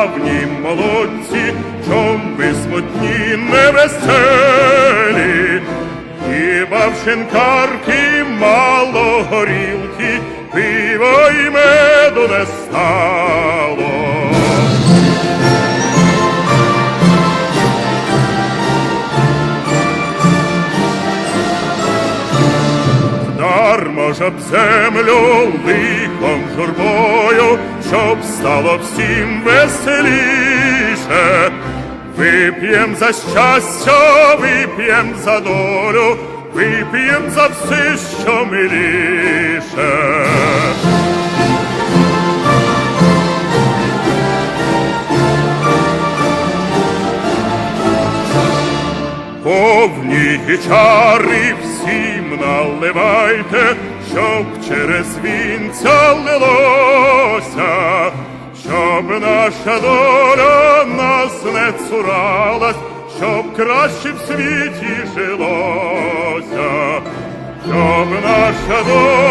давні молодці, чом ви смутні невеселі, хіба в шинкарки мало горілки, пиво й меду не стало. Дармо ж об землю лихо стало всім веселіше. Вип'єм за щастя, вип'єм за долю, вип'єм за все, що миліше. Повні чари всім наливайте, щоб через вінця лилося, щоб наша доля нас не цуралась, щоб краще в світі жилося, щоб наша доля